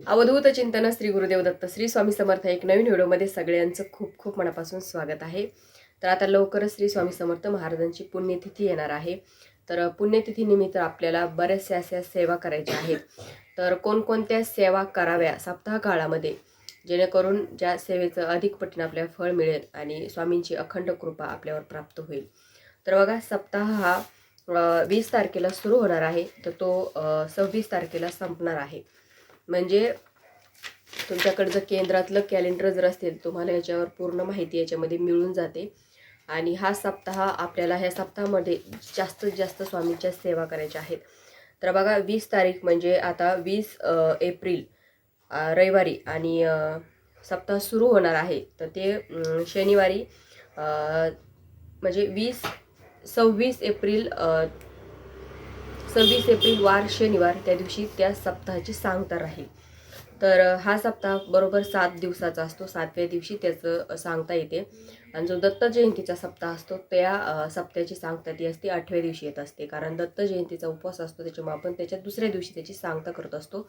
अवधूत चिंतन श्री गुरुदेव दत्त श्री स्वामी समर्थ एक नवीन व्हिडिओमध्ये सगळ्यांचं खूप खूप मनापासून स्वागत आहे. तर आता लवकरच श्री स्वामी समर्थ महाराजांची पुण्यतिथी येणार आहे. तर पुण्यतिथीनिमित्त आपल्याला बऱ्याचशा अशा सेवा करायच्या आहेत. तर कोणकोणत्या सेवा कराव्या सप्ताह काळामध्ये जेणेकरून ज्या सेवेचं अधिक पटीनं आपल्याला फळ मिळेल आणि स्वामींची अखंड कृपा आपल्यावर प्राप्त होईल. तर बघा सप्ताह हा वीस तारखेला सुरू होणार आहे. तर तो सव्वीस तारखेला संपणार आहे. म्हणजे तुमच्याकडचं केंद्रातलं कॅलेंडर जर असेल तुम्हाला याच्यावर पूर्ण माहिती याच्यामध्ये मिळून जाते. आणि हा सप्ताह आपल्याला ह्या सप्ताहामध्ये जास्तीत जास्त स्वामींच्या सेवा करायच्या आहेत. तर बघा वीस तारीख म्हणजे आता वीस एप्रिल रविवारी आणि सप्ताह सुरू होणार आहे. तर ते शनिवारी म्हणजे वीस सव्वीस एप्रिल सव्वीस एप्रिल वार शनिवार त्या दिवशी त्या सप्ताहाची सांगता राहील तर हा सप्ताह बरोबर सात दिवसाचा असतो. सातव्या दिवशी त्याचं सांगता येते. आणि जो दत्त जयंतीचा सप्ताह असतो त्या अ, सप्त्याची सांगता ती असते. आठव्या दिवशी येत असते. कारण दत्त जयंतीचा उपवास असतो त्याच्यामुळे आपण त्याच्या दुसऱ्या दिवशी त्याची सांगता करत असतो.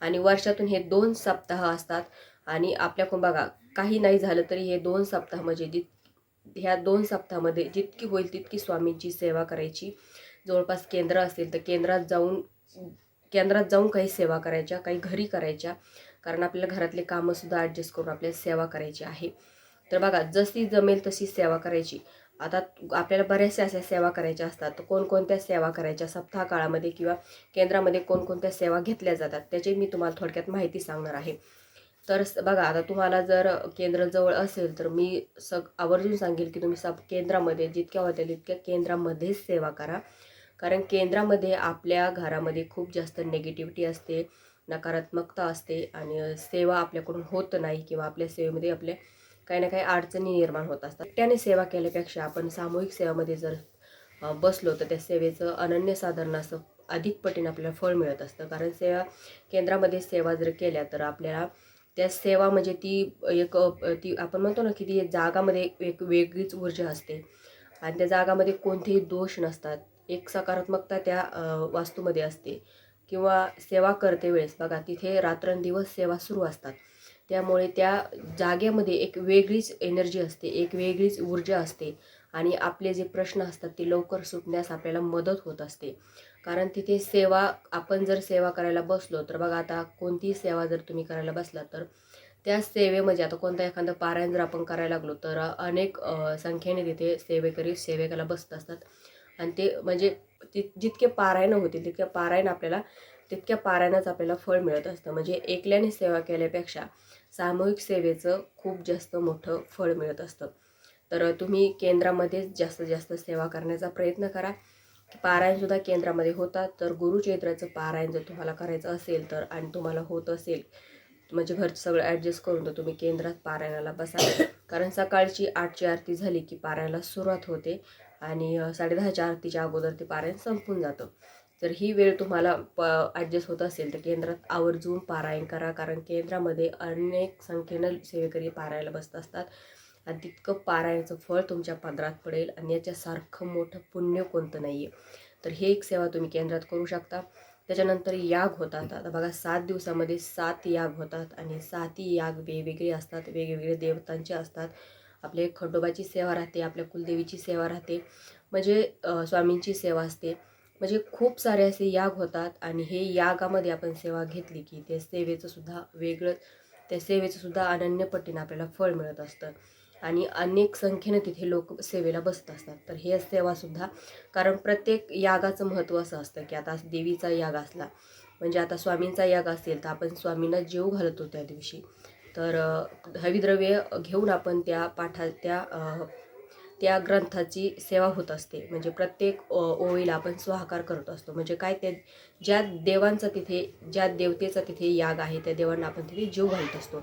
आणि वर्षातून हे दोन सप्ताह असतात. आणि आपल्या बघा काही नाही झालं तरी हे दोन सप्ताह म्हणजे जित ह्या दोन सप्ताहामध्ये जितकी होईल तितकी स्वामींची सेवा करायची. जवळपास केंद्र असतील तर केंद्रात जाऊन केंद्रात जाऊन काही सेवा करायच्या काही घरी करायच्या. कारण आपल्याला घरातले कामंसुद्धा ॲडजस्ट करून आपल्याला सेवा करायची आहे. तर बघा जशी जमेल तशी सेवा करायची. आता आपल्याला बऱ्याचशा अशा सेवा करायच्या असतात. तर कोणकोणत्या सेवा करायच्या? सप्ताह काळामध्ये किंवा केंद्रामध्ये कोणकोणत्या सेवा घेतल्या जातात? त्याची मी तुम्हाला थोडक्यात माहिती सांगणार आहे. तर बघा आता तुम्हाला जर केंद्र जवळ असेल तर मी सग आवर्जून सांगेल की तुम्ही सब केंद्रामध्ये जितक्या होत्या तितक्या केंद्रामध्येच सेवा करा. कारण केंद्रामध्ये आपल्या घरामध्ये खूप जास्त निगेटिव्हिटी असते नकारात्मकता असते आणि सेवा आपल्याकडून होत नाही किंवा आपल्या सेवेमध्ये आपल्या काही ना काही अडचणी निर्माण होत असतात. त्याने सेवा केल्यापेक्षा आपण सामूहिक सेवेमध्ये जर बसलो तर त्या सेवेचं अनन्यसाधारण असं अधिक पटीने आपल्याला फळ मिळत असतं. कारण सेवा केंद्रामध्ये सेवा जर केल्या तर आपल्याला त्या सेवा म्हणजे ती एक ती आपण म्हणतो ना की ती जागामध्ये एक वेगळीच ऊर्जा असते. आणि त्या जागामध्ये कोणतेही दोष नसतात. एक सकारात्मकता त्या वास्तूमध्ये असते. किंवा सेवा करते वेळेस बघा तिथे रात्रंदिवस सेवा सुरू असतात. त्यामुळे त्या जागेमध्ये एक वेगळीच एनर्जी असते एक वेगळीच ऊर्जा असते. आणि आपले जे प्रश्न असतात ते लवकर सुटण्यास आपल्याला मदत होत असते. कारण तिथे सेवा आपण जर सेवा करायला बसलो तर बघा आता कोणतीही सेवा जर तुम्ही करायला बसला तर त्या सेवेमध्ये आता कोणता एखादं पारायण जर आपण करायला लागलो तर अनेक संख्येने तिथे सेवेकरी सेवेकाला बसत असतात. आणि ते म्हणजे ति जितके पारायण होतील तितक्या पारायण आपल्याला तितक्या पारायणाच आपल्याला फळ मिळत असतं. म्हणजे एकल्याने सेवा केल्यापेक्षा सामूहिक सेवेचं खूप जास्त मोठं फळ मिळत असतं. तर तुम्ही केंद्रामध्येच जास्तीत जास्त सेवा करण्याचा प्रयत्न करा. पारायणसुद्धा केंद्रामध्ये होतात. तर गुरुचैत्राचं पारायण जर तुम्हाला करायचं असेल तर आणि तुम्हाला होत असेल म्हणजे घरचं सगळं ॲडजस्ट करून तर तुम्ही केंद्रात पारायणाला बसा. कारण सकाळची आठची आरती झाली की पारायणाला सुरुवात होते. आणि साडेदहाच्या आरतीच्या अगोदर ते पारायण संपून जातं. तर ही वेळ तुम्हाला प ॲडजस्ट होत असेल तर केंद्रात आवर्जून पारायण करा. कारण केंद्रामध्ये अनेक संख्येनं सेवेकरी पारायला बसत असतात. आणि तितकं पारायणाचं फळ तुमच्या पदरात पडेल आणि याच्यासारखं मोठं पुण्य कोणतं नाही आहे तर हे एक सेवा तुम्ही केंद्रात करू शकता. त्याच्यानंतर याग होतात. आता बघा सात दिवसामध्ये सात याग होतात. आणि सातही याग वेगवेगळे असतात. वेगवेगळे देवतांचे असतात. आपले खंडोबाची सेवा राहते आपल्या कुलदेवीची सेवा राहते म्हणजे स्वामींची सेवा असते. म्हणजे खूप सारे असे याग होतात आणि हे यागामध्ये आपण सेवा घेतली की त्या सेवेचं सुद्धा वेगळं त्या सेवेचं सुद्धा अनन्य आपल्याला फळ मिळत असतं. आणि अनेक संख्येनं तिथे लोक सेवेला बसत असतात. तर हे सेवासुद्धा कारण प्रत्येक यागाचं महत्त्व असं असतं की आता देवीचा याग असला म्हणजे आता स्वामींचा याग असेल तर आपण स्वामींना जेव घालतो त्या दिवशी. तर हविद्रव्य घेऊन आपण त्या पाठा त्या त्या ग्रंथाची सेवा होत असते. म्हणजे प्रत्येक ओळीला आपण स्वाहाकार करत असतो. म्हणजे काय त्या ज्या देवांचा तिथे ज्या देवतेचा तिथे याग आहे त्या देवांना आपण तिथे जीव घालत असतो.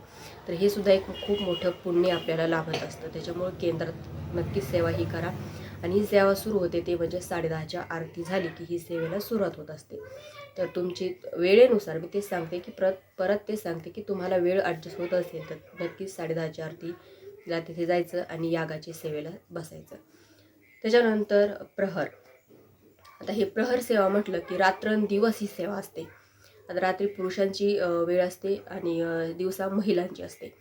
तर हे सुद्धा एक खूप मोठं पुण्य आपल्याला लाभत असतं. त्याच्यामुळे केंद्रात नक्कीच सेवा ही करा. आणि ही सेवा सुरू होते ते म्हणजे साडेदहाच्या आरती झाली की ही सेवेला सुरुवात होत असते. तर तुमची वेळेनुसार मी तेच सांगते की परत परत ते सांगते की तुम्हाला वेळ ॲडजस्ट होत असेल तर नक्कीच साडेदहाची आरतीला तिथे जायचं आणि यागाची सेवेला बसायचं. त्याच्यानंतर प्रहर. आता हे प्रहर सेवा म्हटलं की रात्रंदिवस ही सेवा असते. आता रात्री पुरुषांची वेळ असते आणि दिवसा महिलांची असते.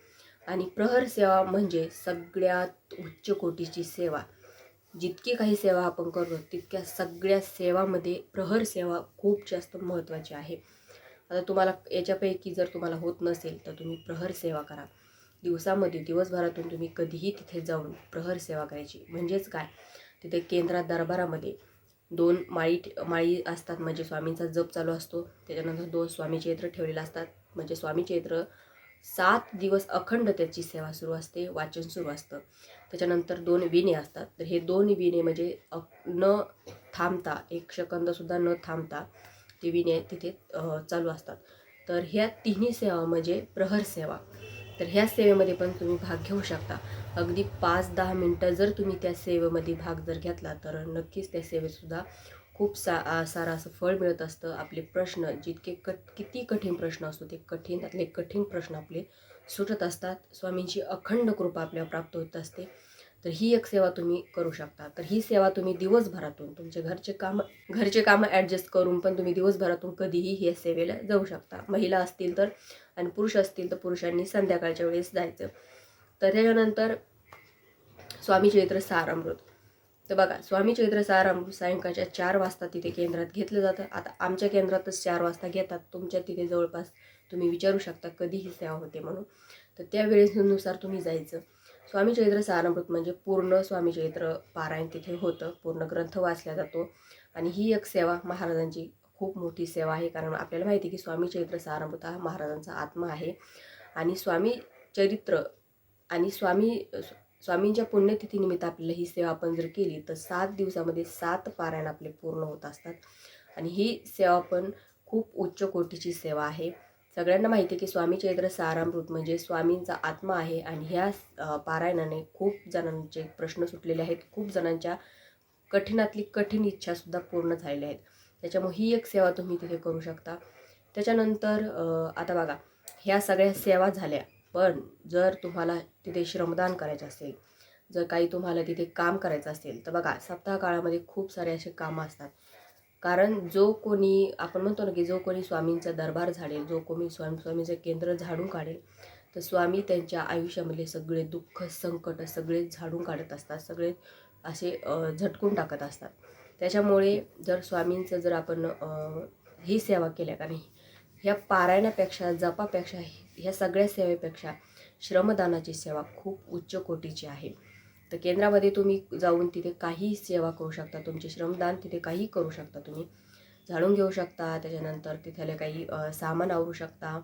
आणि प्रहर सेवा म्हणजे सगळ्यात उच्च कोटीची सेवा. जितकी काही सेवा आपण करतो तितक्या सगळ्या सेवामध्ये प्रहर सेवा खूप जास्त महत्त्वाची आहे. आता तुम्हाला याच्यापैकी जर तुम्हाला होत नसेल तर तुम्ही प्रहर सेवा करा. दिवसामध्ये दिवसभरातून तुम्ही कधीही तिथे जाऊन प्रहर सेवा करायची. म्हणजेच काय? तिथे केंद्रात दरबारामध्ये दोन माळी माळी असतात म्हणजे स्वामींचा जप चालू असतो. त्याच्यानंतर दोन स्वामी चैत्र ठेवलेले असतात. म्हणजे स्वामी चैत्र सात दिवस अखंड त्याची सेवा सुरू असते वाचन सुरू असतं. त्याच्यानंतर दोन विणे असतात. तर हे दोन विणे म्हणजे अ- न थांबता एक सेकंदसुद्धा न थांबता ते विणे तिथे चालू असतात. तर ह्या तिन्ही सेवा म्हणजे प्रहर सेवा. तर ह्या सेवेमध्ये पण तुम्ही भाग घेऊ शकता. अगदी पाच दहा मिनटं जर तुम्ही त्या सेवेमध्ये भाग जर घेतला तर नक्कीच त्या सेवेतसुद्धा खूप सा सारा असं फळ मिळत असतं. आपले प्रश्न जितके कट किती कठीण प्रश्न असतो ते कठीण त्यातले कठीण प्रश्न आपले सुटत असतात. स्वामींची अखंड कृपा आपल्याला प्राप्त होत असते. तर ही एक सेवा तुम्ही करू शकता. तर ही सेवा तुम्ही दिवसभरातून तुमचे घरचे कामं घरचे कामं ॲडजस्ट करून पण तुम्ही दिवसभरातून कधीही या सेवेला जाऊ शकता. महिला असतील तर आणि पुरुष असतील तर पुरुषांनी संध्याकाळच्या वेळेस जायचं. तर त्याच्यानंतर स्वामी चैत्र सारामृत तर बघा स्वामी चैत्र सारामृत सायंकाळच्या चार वाजता तिथे केंद्रात घेतलं जातं. आता आमच्या केंद्रातच चार वाजता घेतात. तुमच्या तिथे जवळपास तुम्ही विचारू शकता कधी ही सेवा होते म्हणून. तर त्या वेळेनुसार तुम्ही जायचं. स्वामी चैत्र सारामृत म्हणजे पूर्ण स्वामी चैत्र पारायण तिथे होतं. पूर्ण ग्रंथ वाचला जातो. आणि ही एक सेवा महाराजांची खूप मोठी सेवा आहे. कारण आपल्याला माहिती आहे की स्वामी चैत्र सारामृत हा महाराजांचा आत्मा आहे. आणि स्वामी चरित्र आणि स्वामी स्वामींच्या पुण्यतिथीनिमित्त आपल्याला ही सेवा आपण जर केली तर सात दिवसामध्ये सात पारायण आपले पूर्ण होत असतात. आणि ही सेवा पण खूप उच्च कोटीची सेवा आहे. सगळ्यांना माहिती आहे की स्वामी चैत्र सारामृत म्हणजे स्वामींचा आत्मा आहे आणि ह्या पारायणाने खूप जणांचे प्रश्न सुटलेले आहेत. खूप जणांच्या कठीणातली कठीण इच्छासुद्धा पूर्ण झालेल्या आहेत. त्याच्यामुळे ही एक सेवा तुम्ही तिथे करू शकता. त्याच्यानंतर आता बघा ह्या सगळ्या सेवा झाल्या पण जर तुम्हाला तिथे श्रमदान करायचं असेल जर काही तुम्हाला तिथे काम करायचं असेल तर बघा सप्ताह काळामध्ये खूप सारे असे कामं असतात. कारण जो कोणी आपण म्हणतो ना की जो कोणी स्वामींचा दरबार झाडेल जो कोणी स्वामी स्वामीचं केंद्र झाडून काढेल तर स्वामी त्यांच्या आयुष्यामधले सगळे दुःख संकट सगळे झाडून काढत असतात सगळे असे झटकून टाकत असतात. त्याच्यामुळे जर स्वामींचं जर आपण ही सेवा केल्या का नाही ह्या पारायणापेक्षा जपापेक्षा ह्या सगळ्या सेवेपेक्षा श्रमदानाची सेवा खूप उच्च कोटीची आहे. तर केंद्रामध्ये तुम्ही जाऊन तिथे काही सेवा करू शकता तुमचे श्रमदान तिथे काही करू शकता तुम्ही. झाडून घेऊ शकता त्याच्यानंतर तिथले काही सामान आवरू शकता.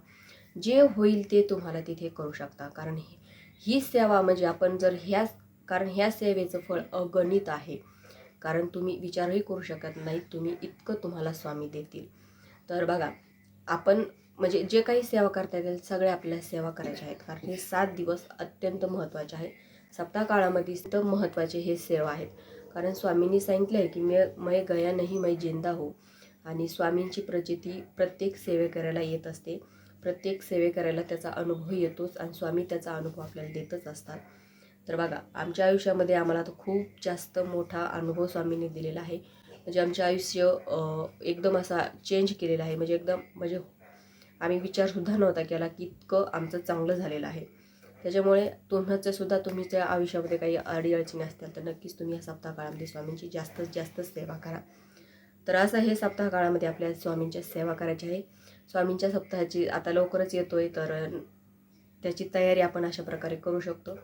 जे होईल ते तुम्हाला तिथे करू शकता. कारण ही सेवा म्हणजे आपण जर ह्या कारण ह्या सेवेचं फळ अगणित आहे. कारण तुम्ही विचारही करू शकत नाही तुम्ही इतकं तुम्हाला स्वामी देतील. तर बघा आपण म्हणजे जे काही सेवा करता येतील सगळे आपल्याला सेवा करायच्या आहेत. कारण हे सात दिवस अत्यंत महत्त्वाचे आहेत सप्ताह काळामध्ये तर महत्त्वाचे हे सेवा आहेत. कारण स्वामींनी सांगितलं आहे की मे मै गया नाही मै जिंदा हो. आणि स्वामींची प्रचिती प्रत्येक सेवे करायला येत असते. प्रत्येक सेवे करायला त्याचा अनुभव येतोच आणि स्वामी त्याचा अनुभव आपल्याला देतच असतात. तर बघा आमच्या आयुष्यामध्ये आम्हाला तर खूप जास्त मोठा अनुभव स्वामींनी दिलेला आहे. म्हणजे आमचे आयुष्य एकदम असा चेंज केलेला आहे. म्हणजे एकदम म्हणजे आम्ही विचारसुद्धा नव्हता केला की इतकं आमचं चांगलं झालेलं आहे. त्याच्यामुळे तुमचं सुद्धा तुमच्या आयुष्यामध्ये काही अडीअडचणी असतील तर नक्कीच तुम्ही या सप्ताह काळामध्ये स्वामींची जास्तीत जास्त सेवा करा. तर असं हे सप्ताह काळामध्ये आपल्या स्वामींच्या सेवा करायची आहे. स्वामींच्या सप्ताहाची आता लवकरच येतो आहे तर त्याची तयारी आपण अशा प्रकारे करू शकतो.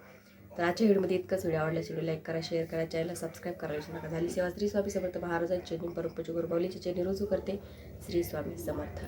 तर आजच्या व्हिडिओमध्ये इतकंच. व्हिडिओ आवडल्यास व्हिडिओ लाईक करा शेअर करा चॅनलला सबस्क्राईब करा विसरू नका. झाली सेवा श्री स्वामी समर्थ महाराजांची चैनी परमपूज्य गुरुबावलीची चेनी रुजू करते. श्री स्वामी समर्थ.